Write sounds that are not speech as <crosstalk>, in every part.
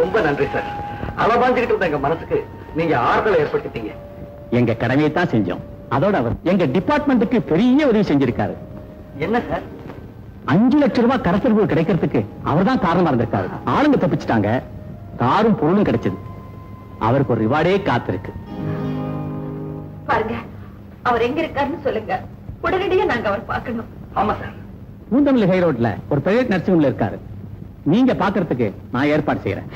ரொம்ப நன்றி சார் அளவாஞ்சுக்கிட்டு இருந்த எங்க மனசுக்கு நீங்க ஆறுதலை ஏற்படுத்திட்டீங்க. எங்க கடமையை தான் செஞ்சோம். அதோட அவர் எங்க டிபார்ட்மெண்ட்டுக்கு பெரிய உதவி செஞ்சிருக்காரு. என்ன சார் அஞ்சு லட்சம் ரூபாய் கரசல் கிடைக்கிறதுக்கு அவர் தான் காரணமா இருந்திருக்காரு. ஆளுங்க தப்பிச்சிட்டாங்க. காரும் பொருளும் கிடைச்சது. அவருக்கு ஒரு ரிவார்டே காத்திருக்கு. பாருங்க அவர் எங்க இருக்காருன்னு சொல்லுங்க. உடனடியா நாங்க அவர் பார்க்கணும். ஆமா சார் பூந்தமல்லி ஹை ரோட்ல ஒரு பிரைவேட் நர்சிங் ஹோம்ல இருக்காரு. நீங்க பாக்குறதுக்கு நான் ஏற்பாடு செய்யறேன்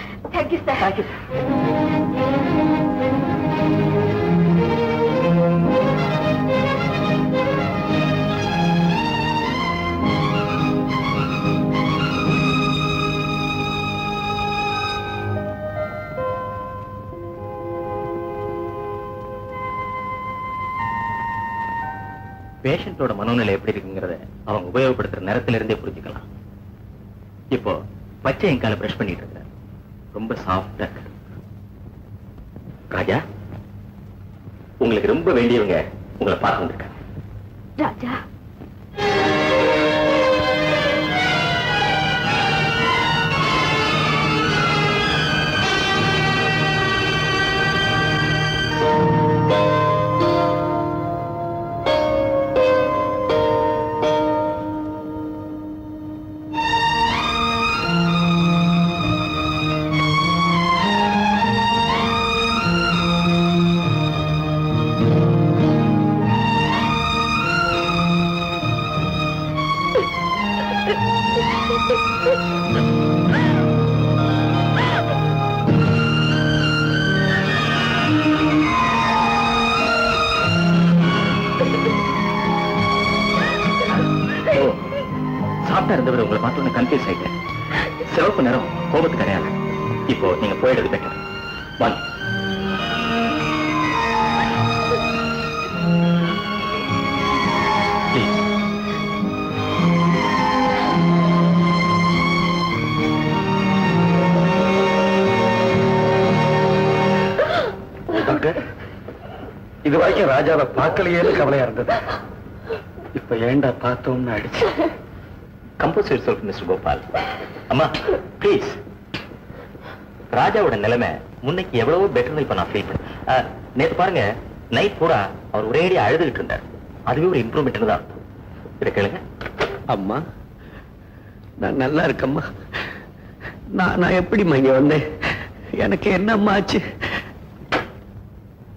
பேஷண்டோட மனோநிலை எப்படி இருக்குங்கிறத அவங்க உபயோகப்படுத்துற நேரத்துல இருந்தே புரிஞ்சுக்கலாம். இப்போ பச்சை என் காலை பிரஷ் பண்ணிட்டு இருக்க ரொம்ப சாஃப்டா இருக்கு. ராஜா உங்களுக்கு ரொம்ப வேண்டியவங்க உங்களை பார்க்க வந்திருக்காங்க. ராஜா சாப்பிட்டா இருந்தவர் உங்களை பார்த்தோன்னு கன்ஃபியூஸ் ஆயிட்டேன். சிவப்பு நிறம் கோபத்துக்கு அடையாளம். இப்போ நீங்க போயிடுறது பெட்டர் வரைக்கும் ராஜாவை பார்க்கலையேன்னு கவலையா இருந்தது. இப்ப ஏண்டா பார்த்தோம்னு அடிச்சு. கம்போஸ் மிஸ்டர் கோபால் அம்மா ப்ளீஸ் ராஜாவோட நிலைமை முன்னைக்கு எவ்வளவோ பெட்டர் இப்ப நான் ஃபீல் பண்ணேன். நேத்து பாருங்க நைட் பூரா அவர் ஒரேடி அழுதுகிட்டு இருந்தார். அதுவே ஒரு இம்ப்ரூவ்மெண்ட் தான். இதை கேளுங்க. அம்மா நான் நல்லா இருக்கம்மா. நான் நான் எப்படிம்மா இங்க வந்தேன்? எனக்கு என்னம்மா ஆச்சு?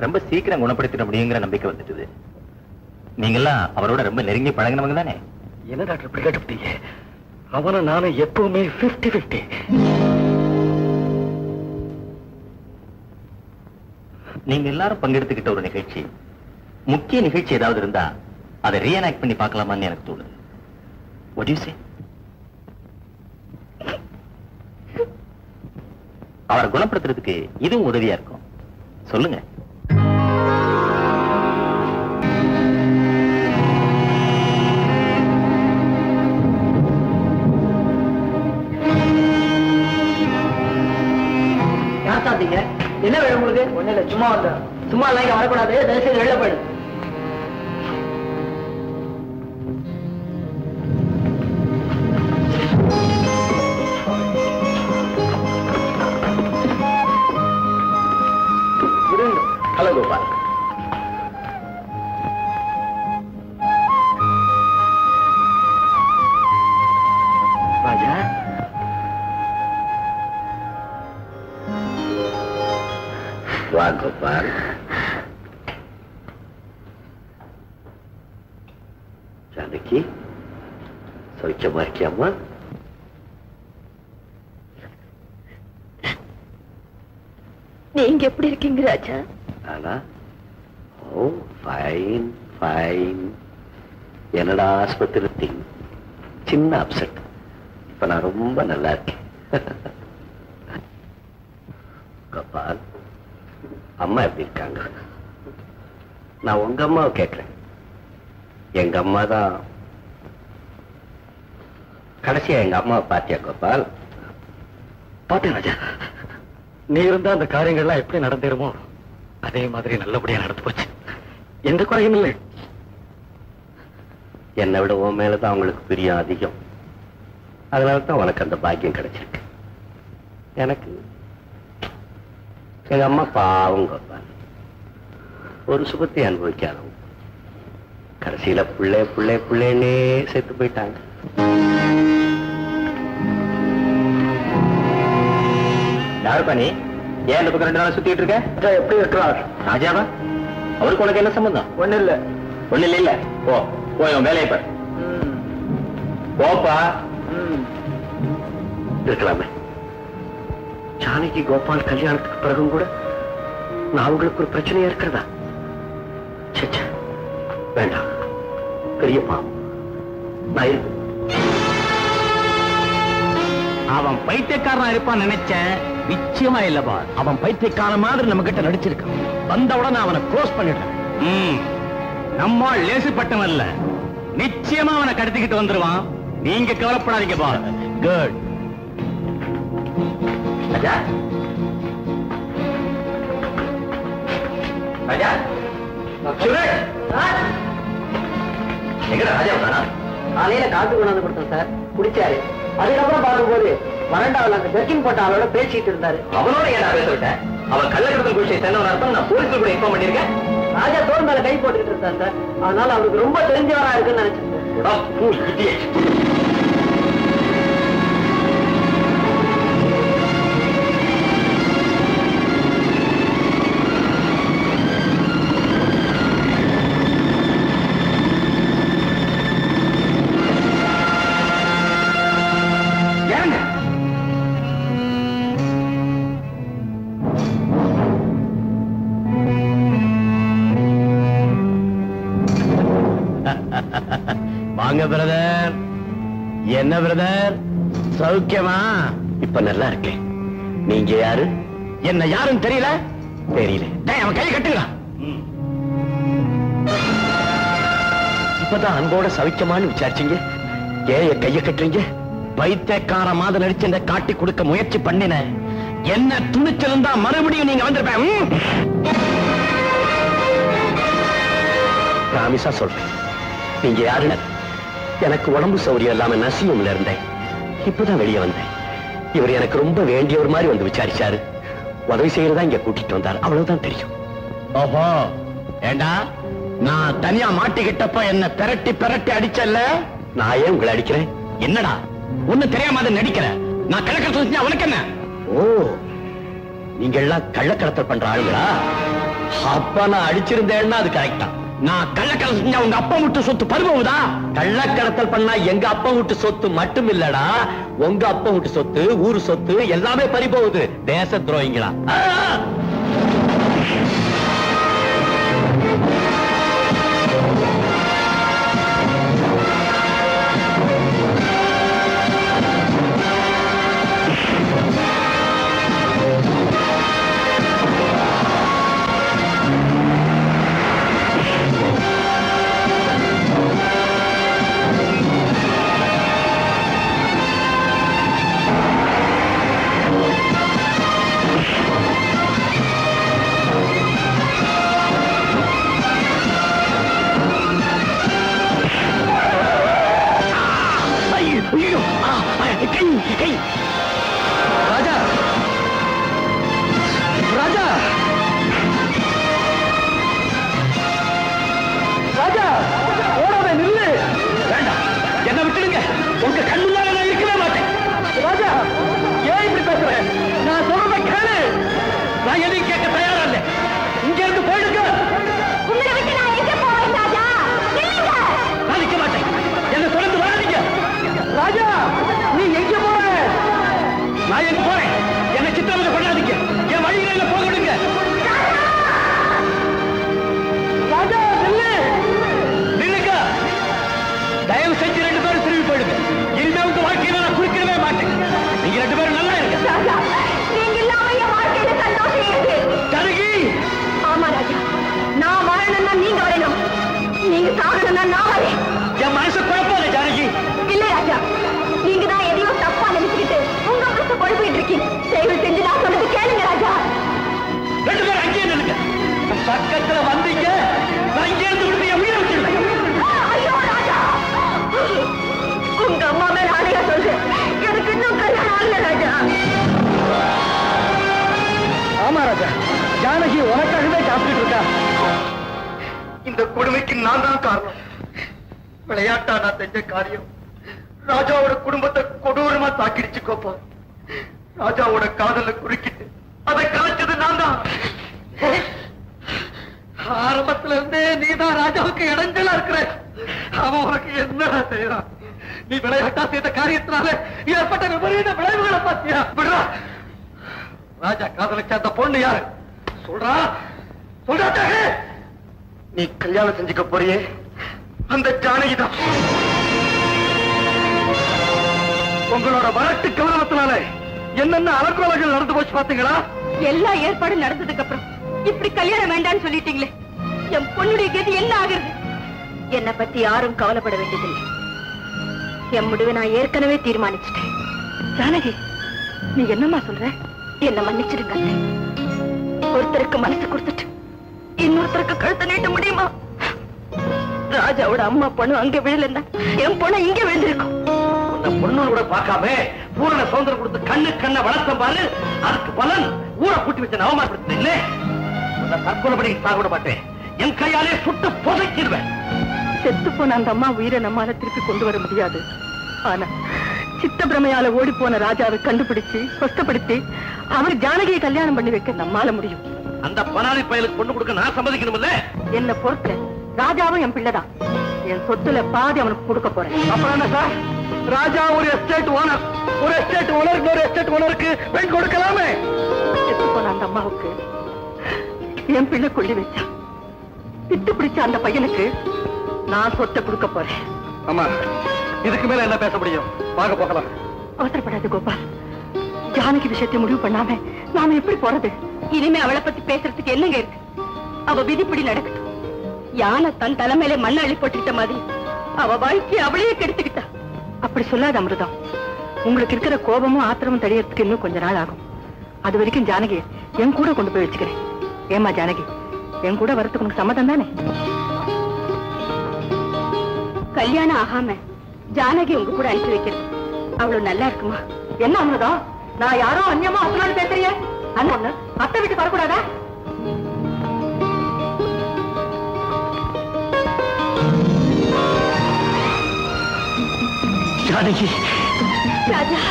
ரொம்ப சீக்கிரம் குணப்படுத்திட முடியுங்கிற நம்பிக்கை வந்துட்டுது. நீங்கெல்லாம் அவரோட ரொம்ப நெருங்கி பழகினவங்க தானே? என்ன டாக்டர் இப்படி கேட்டுப்பட்டீங்க? அவனும் நானும் எப்பவுமே 50 50 நீங்க எல்லாரும் பங்கெடுத்துக்கிட்ட ஒரு நிகழ்ச்சி. முக்கிய நிகழ்ச்சி ஏதாவது இருந்தா அதை ரீஎனாக்ட் பண்ணி பார்க்கலாமான்னு எனக்கு தோணுது. What do you say? அவரை குணப்படுத்துறதுக்கு இதுவும் உதவியா இருக்கும். சொல்லுங்க. ஒண்ணு இல்ல சும்மா வந்த. சும்மா எல்லாம் இங்க வரக்கூடாது தயவுசெய்து வெளில போயிடு. ஜானகி சௌக்கியமா இருக்கியாம்மா நீங்க எப்படி இருக்கீங்க ராஜா? ஆனா ஓ ஃபைன் ஃபைன் என்னடா ஆஸ்பத்திரி திங் சின்ன அப்செட் இப்ப நான் ரொம்ப நல்லா இருக்கேன். <laughs> கோபால் அம்மா எப்படி இருக்காங்க? நான் உங்க அம்மாவை கேட்கிறேன் எங்க அம்மா தான் கடைசியா எங்க அம்மாவை பாத்தியா கோபால்? பார்த்தேன் ராஜா. நீ இருந்தா அந்த காரியங்கள்லாம் எப்படி நடந்தேருமோ அதே மாதிரி நல்லபடியா நடந்து போச்சு. எந்த குறையும் இல்லை. என்னை விட உன் மேலதான் அவங்களுக்கு பிரியம் அதிகம். அதனால தான் உனக்கு அந்த பாக்கியம் கிடைச்சிருக்கு. எனக்கு எங்க அம்மா பாவம் கோபால். ஒரு சுகத்தை அனுபவிக்காதவங்க. கடைசியில பிள்ளை பிள்ளை பிள்ளைன்னே செத்து போயிட்டாங்க. யாருப்பா நீ? ஏன் இந்த பக்கம் ரெண்டு நாள் சுத்திட்டு இருக்க? எப்படி இருக்கிறார் ராஜாவா? அவருக்கு உனக்கு என்ன சம்பந்தம்? ஒண்ணு இல்ல. ஒண்ணு இல்ல இல்ல. போ போய் உன் வேலையை பாரு. போப்பா. இருக்கலாமே. ஜானகி கோபால் கல்யாணத்துக்கு பிறகும் கூட நான் அவங்களுக்கு ஒரு பிரச்சனையா இருக்கிறதா? ச்சே, ச்சே. வேண்டாம். பெரிய பாவம். நான் அவன் பைத்தியக்காரனா இருப்பான் நினைச்சேன் நிச்சயமா இல்லப்பா அவன் பைத்தியக்காரன் மாதிரி நம்ம கிட்ட நடிச்சிருக்கான். வந்த உடனே அவனை க்ளோஸ் பண்ணிடுறேன். நம்ம லேசுப்பட்டவன் இல்ல நிச்சயமா அவனை கடத்திக்கிட்டு வந்துருவான். நீங்க கவலைப்படாதீங்க பா குட் ராஜா. ராஜா. சுரேஷ். காலையில காத்து கொண்டாந்து கொடுத்தேன் சார். குடிச்சாரு. அதுக்கப்புறம் பார்க்கும்போது வறண்டாவில் அந்த ஜர்க்கின் போட்ட ஆளோட பேசிட்டு இருந்தாரு. அவனோட ஏன் பேச விட்டேன்? அவன் கள்ளக்கடத்தல் குடிச்சை சேர்ந்தவன் அர்த்தம் நான் போலீஸ்ல கூட இன்ஃபார்ம் பண்ணிருக்கேன் ராஜா தோல் மேல கை போட்டுக்கிட்டு இருந்தார் சார். அதனால அவருக்கு ரொம்ப தெரிஞ்சவரா இருக்குன்னு நினைச்சேன் பிரதர் என்ன பிரதர் சௌக்கியமா? இப்ப நல்லா இருக்கேன். நீங்க யாரு? என்ன யாருன்னு தெரியல? தெரியல. அவன் கை கட்டுங்களா இப்பதான் அன்போட சவிக்கமான்னு விசாரிச்சீங்க? ஏன் என் கைய கட்டுறீங்க? பைத்தியக்கார மாதிரி நடிச்சு இந்த காட்டி கொடுக்க முயற்சி பண்ணின என்ன துணிச்சிருந்தா மறுபடியும் நீங்க வந்திருப்பேன் ம். ராமிசா சொல்றேன். நீங்க யாருன்னு எனக்கு உடம்பு சௌரியம் இல்லாம நசியம்ல இருந்தேன். இப்பதான் வெளியே வந்தேன். இவர் எனக்கு ரொம்ப வேண்டியவர் மாதிரி வந்து விசாரிச்சாரு. உதவி செய்யறதா இங்க கூட்டிட்டு வந்தார். அவ்வளவுதான் தெரியும். ஓஹோ. ஏண்டா? நான் தனியா மாட்டிக்கிட்டப்ப என்ன பெரட்டி பெரட்டி அடிச்சல்ல? நான் ஏன் உங்களை அடிக்கிறேன்? என்னடா? ஒண்ணு தெரியாம அதை நடிக்கிற? நான் கிழக்க செஞ்சா உனக்கு என்ன? ஓ. நீங்க எல்லாம் கள்ளக்கடத்தல் பண்ற ஆளுங்களா? அப்பா நான் அடிச்சிருந்தேன்னா அது கரெக்டா நான் கள்ளக்கடை செஞ்சா உங்க அப்பா விட்டு சொத்து பருவவுதா கள்ளக்கடத்தல் பண்ணா எங்க அப்பா விட்டு சொத்து மட்டும் இல்லடா உங்க அப்பா விட்டு சொத்து ஊரு சொத்து எல்லாமே பறி போகுது தேச துரோகிங்களா நான் எதையும் கேட்க தயாரா இல்லை இங்க இருந்து போயிடுங்க நிக்க மாட்டேன். என்ன தொடர்ந்து வராதீங்க. ராஜா நீ எங்க போற? நான் எங்க போறேன்? நான் செஞ்ச காரியம். ராஜாவோட குடும்பத்தை கொடூரமா தாக்கிடுச்சு கோப்பா ராஜாவோட காதல குறுக்கிட்டு அதை கலைச்சது நான் தான். ஆரம்பத்துல இருந்தே நீதான் ராஜாவுக்கு இடைஞ்சலா இருக்கிற. அவன் உனக்கு என்னடா செய்யறான்? நீ விளையாட்டா செய்த காரியத்தினால ஏற்பட்ட விபரீத விளைவுகளை பாத்தியா விடுறா ராஜா காதலிச்ச அந்த பொண்ணு யாரு? சொல்றா. சொல்றா நீ கல்யாணம் செஞ்சுக்க போறியே? அந்த ஜானகி தான் உங்களோட வழக்கு கௌரவத்தினால என்னென்ன அலக்குறவர்கள் நடந்து போச்சு பாத்தீங்களா எல்லா ஏற்பாடும் நடந்ததுக்கு அப்புறம் இப்படி கல்யாணம் வேண்டாம்னு சொல்லிட்டீங்களே. என் பொண்ணுடைய கதி என்ன ஆகுறது? என்னை பத்தி யாரும் கவலைப்பட வேண்டியதில்லை. என் முடிவை நான் ஏற்கனவே தீர்மானிச்சிட்டேன். ஜானகி நீ என்னம்மா சொல்ற? என்ன மன்னிச்சிருங்க அத்தை. ஒருத்தருக்கு மனசு கொடுத்துட்டு இன்னொருத்தருக்கு கழுத்தை நீட்ட முடியுமா? ராஜாவோட அம்மா பொண்ணு அங்க விழலன்னா என் பொண்ணு இங்க விழுந்திருக்கும். அந்த பொண்ணு கூட பார்க்காம பூரண சுதந்திரம் கொடுத்து கண்ணு கண்ண வளர்த்தம் பாரு அதுக்கு பலன் ஊரை கூட்டி வச்சு அவமானப்படுத்த இல்ல. அந்த தற்கொலைப்படி சாக மாட்டேன் என் கையாலே சுட்டு புதைச்சிருவேன் செத்து போன அந்த அம்மா உயிரை நம்மால திருப்பி கொண்டு வர முடியாது. ஆனா சித்தப்பிரமையால ஓடி போன ராஜாவை கண்டுபிடிச்சு கஷ்டப்படுத்தி அவர் ஜானகியை கல்யாணம் பண்ணி வைக்க நம்மால முடியும். அந்த பனாலி பயலுக்கு பொண்ணு கொடுக்க நான் சம்மதிக்கணும்ல என்ன பொறுத்த ராஜாவும் என் பிள்ளைதான் என் சொத்துல பாதி அவனுக்கு கொடுக்க போறேன். அப்புறம் என்ன சார்? ராஜா ஒரு எஸ்டேட் ஓனர் ஒரு எஸ்டேட் ஓனர் இன்னொரு எஸ்டேட் ஓனருக்கு பெண் கொடுக்கலாமே? செத்து போன அந்த அம்மாவுக்கு என் பிள்ளை கொள்ளி வச்சா. பித்து பிடிச்ச அந்த பையனுக்கு நான் சொத்தை கொடுக்க போறேன். ஆமா இதுக்கு மேல என்ன பேச முடியும்? வாங்க போகலாம். அவசரப்படாது கோபால். ஜானகி விஷயத்தை முடிவு பண்ணாம நாம எப்படி போறது? இனிமே அவளை பத்தி பேசுறதுக்கு என்னங்க இருக்கு? அவ விதிப்படி நடக்கட்டும். யானை தன் தலைமையில மண்ணை அள்ளி போட்டுக்கிட்ட மாதிரி அவ வாழ்க்கையை அவளையே கெடுத்துக்கிட்டா. அப்படி சொல்லாத அமிர்தம் உங்களுக்கு இருக்கிற கோபமும் ஆத்திரமும் தெரியறதுக்கு இன்னும் கொஞ்ச நாள் ஆகும். அது வரைக்கும் ஜானகி என் கூட கொண்டு போய் வச்சுக்கிறேன். ஏமா ஜானகி என் கூட வரதுக்கு உனக்கு சம்மதம் தானே? கல்யாணம் ஆகாம ஜானகி உங்க கூட அனுப்பி வைக்கிறது. அவ்வளவு நல்லா இருக்குமா? என்ன அமிர்தம் நான் யாரோ அந்நியமா அசலான்னு பேசுறீங்க? ஒண்ணு அத்தை வீட்டுக்கு வரக்கூடாதா? ஜானகி ராஜா